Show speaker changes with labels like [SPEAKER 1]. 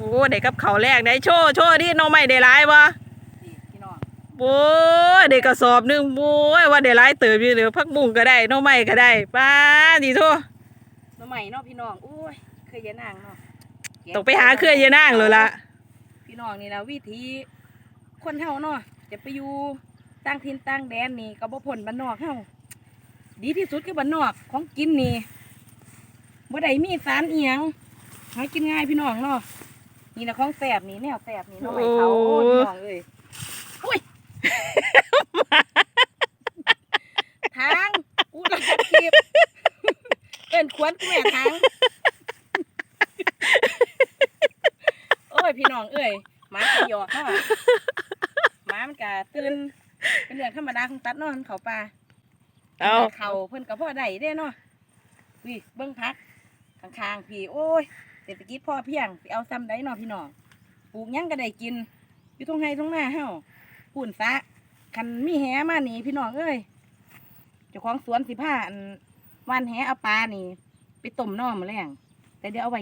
[SPEAKER 1] โอ้เด็กกับเขาวแรกได้โชว์โชว์ที่น้องไม่ได้ร้ายบ่
[SPEAKER 2] นี่พี่น้อง
[SPEAKER 1] โอ้ยเด็กกระสอบหนึงโอ้ยว่าได้ร้ายเติบอยู่เดี๋ยวพักบุ้งก็ได้น้องไม่ก็ได้ป้าดีโท
[SPEAKER 2] หน้ำใหม่เนาะพี่น้องโอ้ยเคยยานางเนาะ
[SPEAKER 1] ต้องไปหาเครือเยานางเลยล่ะ
[SPEAKER 2] พี่น้องนี่นะวิธีคนเฮาเนาะจะไปอยู่ต่างถิ่นต่างแดนนี่ก็บ่พ้นบ้านนอกเฮาดีที่สุดคือบ้านนอกของกินนี่บ่ได้มีสารเอียงหากินง่ายพี่น้องเนาะ นี่นะของแสบนี่แนวแสบนี่หน้องใหม่เขาโอ้ยพี่น้องเอ้ยอุ้ยทางกูรักคลิปเป็นควรกูแม่ทางโอ้ยพี่น้องเอ้ยหมาขยอกเนาะหมามันกะตื่นเป็นเรื่องธรรมดาของตัดเนาะมันเขาป่า
[SPEAKER 1] เอา
[SPEAKER 2] เขาเพิ่นกับพ่อได้เด้เนาะวิเบิ้งพักข้างๆพี่โอ้ยเศ รษฐกิจพ่อเพียงไปเอาซ้ำได้เนาะพี่น้องปลูกหยังก็ได้กิน อยู่ตรงไห้ตรงหน้าเฮาปุ่นซะคันมีแหมานี่พี่น้องเอ้ยเจ้าของสวนสิผ้าอันวานแหเอาปลานี่ ไปต้มน่อมาแล้งแต่เดี๋ยวเอาไว้